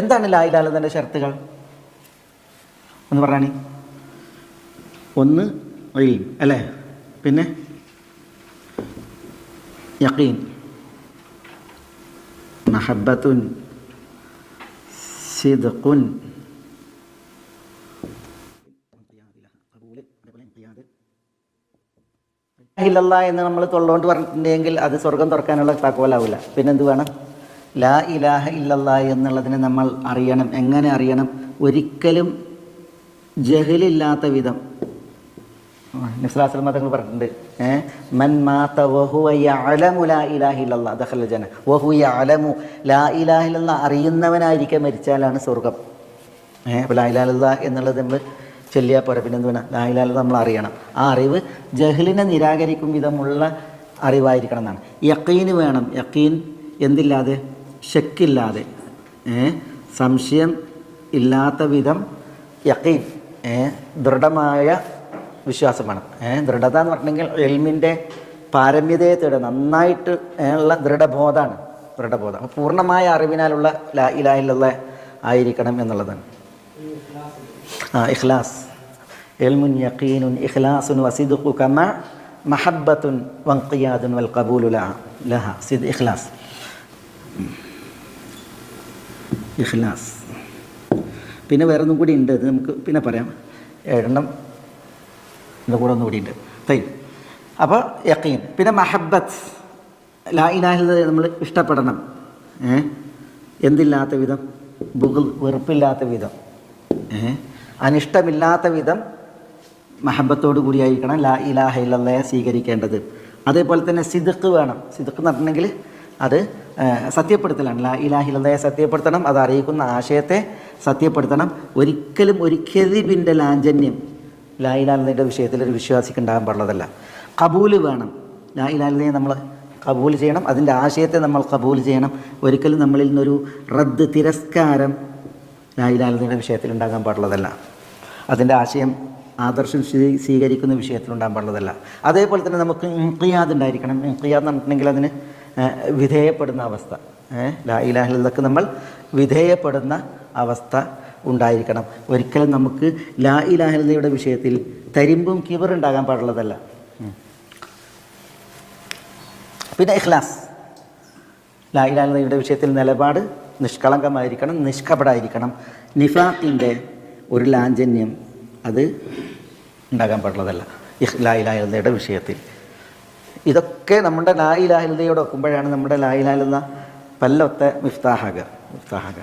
എന്താണ് ലായിലാലതന്റെ ഷർത്തുകൾ? ഒന്ന് പറഞ്ഞാണി ഒന്ന് ഇൽം അല്ലേ? പിന്നെ? യക്കീൻ മഹബത്തുൻ സിദ്ഖുൻ. ഇല്ലല്ല എന്ന് നമ്മൾ തൊള്ളോണ്ട് പറഞ്ഞിട്ടുണ്ടെങ്കിൽ അത് സ്വർഗം തുറക്കാനുള്ള താക്കോലാവില്ല പിന്നെന്ത് വേണം? ലാ ഇലാഹ ഇല്ലല്ല എന്നുള്ളതിനെ നമ്മൾ അറിയണം. എങ്ങനെ അറിയണം? ഒരിക്കലും ജഹലില്ലാത്ത വിധം. നിസ്ലാസ്ലം തങ്ങൾ പറഞ്ഞിട്ടുണ്ട് മൻ മാത വഹുവ യഅലമു ലാ ഇലാഹ ദഖല യഅലമു ലാ ഇലാഹ മരിച്ചാലാണ് സ്വർഗം ഏഹ് അപ്പോൾ ലാ ഇലാഹ എന്നുള്ളത് നമ്മൾ ചൊല്ലിയാൽ പോരെ. പിന്നെ എന്ത് വേണം ലാ ഇലാഹ നമ്മൾ അറിയണം. ആ അറിവ് ജഹലിനെ നിരാകരിക്കും വിധമുള്ള അറിവായിരിക്കണം എന്നാണ്. യക്കീന് വേണം. യക്കീൻ എന്തില്ലാതെ? ഷക്കില്ലാതെ സംശയം ഇല്ലാത്ത വിധം യക്കീൻ ദൃഢമായ വിശ്വാസം വേണം. ഏ ദൃഢത എന്ന് പറഞ്ഞെങ്കിൽ എൽമിന്റെ പാരമ്യതയെ തേടുക. നന്നായിട്ട് ഉള്ള ദൃഢബോധമാണ് ദൃഢബോധം. അപ്പോൾ പൂർണമായ അറിവിനാലുള്ള ലാ ഇലാഹിലുള്ള ആയിരിക്കണം എന്നുള്ളതാണ്. ആ ഇഖ്ലാസ്. എൽമുൻ യക്കീനുൻ ഇഖ്ലാസുൻ വസിദുഖു കമ മഹബത്തുൻ വങ്കിയാദുൻ വൽ ഖബൂലു ലഹ. ലഹ സിദ് ഇഖ്ലാസ്. ഇഖ്ലാസ്. പിന്നെ വേറെ ഒന്നും കൂടി ഉണ്ട് അത് നമുക്ക് പിന്നെ പറയാം. എണ്ണം ഇതിന്റെ കൂടെ ഒന്നും കൂടി ഉണ്ട്. തൈ. അപ്പോൾ യക്കീൻ പിന്നെ മഹബത്ത്. ലാ നമ്മൾ ഇഷ്ടപ്പെടണം. ഏ? എന്തില്ലാത്ത വിധം? ബുഗിൾ വെറുപ്പില്ലാത്ത വിധം. ഏ? അനിഷ്ടമില്ലാത്ത വിധം മഹബത്തോടു കൂടിയായിരിക്കണം ലാ ഇലാഹ ഇല്ലല്ലയെ സ്വീകരിക്കേണ്ടത്. അതേപോലെ തന്നെ സിദുക്ക് വേണം. സിദുക്ക് എന്ന് പറഞ്ഞിട്ടുണ്ടെങ്കിൽ അത് ആ, സത്യപ്പെടുത്തലാണ്. ലാ ഇലാഹ ഇല്ലല്ലയെ സത്യപ്പെടുത്തണം അത് അറിയിക്കുന്ന ആശയത്തെ സത്യപ്പെടുത്തണം. ഒരിക്കലും ഒരു കെതിബിന്റെ ലാഞ്ചന്യം ലാ ഇലാഹയുടെ വിഷയത്തിൽ ഒരു വിശ്വാസിക്ക് ഉണ്ടാകാൻ പാടുള്ളതല്ല. കബൂൽ വേണം. ലാ ഇലാഹയെ നമ്മൾ കബൂൽ ചെയ്യണം അതിന്റെ ആശയത്തെ നമ്മൾ കബൂൽ ചെയ്യണം. ഒരിക്കലും നമ്മളിൽ നിന്നൊരു റദ്ദ് തിരസ്കാരം ലാ ഇലാഹയുടെ വിഷയത്തിൽ ഉണ്ടാകാൻ പാടുള്ളതല്ല. അതിന്റെ ആശയം ആദർശം സ്വീ- സ്വീകരിക്കുന്ന വിഷയത്തിൽ ഉണ്ടാകാൻ പാടുള്ളതല്ല. അതേപോലെ തന്നെ നമുക്ക് ഇൻക്രിയാദ് ഉണ്ടായിരിക്കണം. ഇൻക്രിയാദ് എന്ന് പറഞ്ഞിട്ടുണ്ടെങ്കിൽ അതിന് വിധേയപ്പെടുന്ന അവസ്ഥ. ലാ നമ്മൾ വിധേയപ്പെടുന്ന അവസ്ഥ ഉണ്ടായിരിക്കണം. ഒരിക്കലും നമുക്ക് ലാ വിഷയത്തിൽ തരിമ്പും കിബറുണ്ടാകാൻ പാടുള്ളതല്ല. പിന്നെ ഇഖ്ലാസ്. ലാ വിഷയത്തിൽ നിലപാട് നിഷ്കളങ്കമായിരിക്കണം നിഷ്കപടായിരിക്കണം നിഫാഖിന്റെ ഒരു ലാഞ്ചന്യം അത് ഉണ്ടാകാൻ പാടുള്ളതല്ല. ലാ വിഷയത്തിൽ. ഇതൊക്കെ നമ്മുടെ ലാ ഇലാഹിലതയോട് ഒക്കുമ്പോഴാണ് നമ്മുടെ ലാ ഇലാഹിലത പല്ലൊത്ത മിഫ്താഹാകുക മിഫ്താഹാക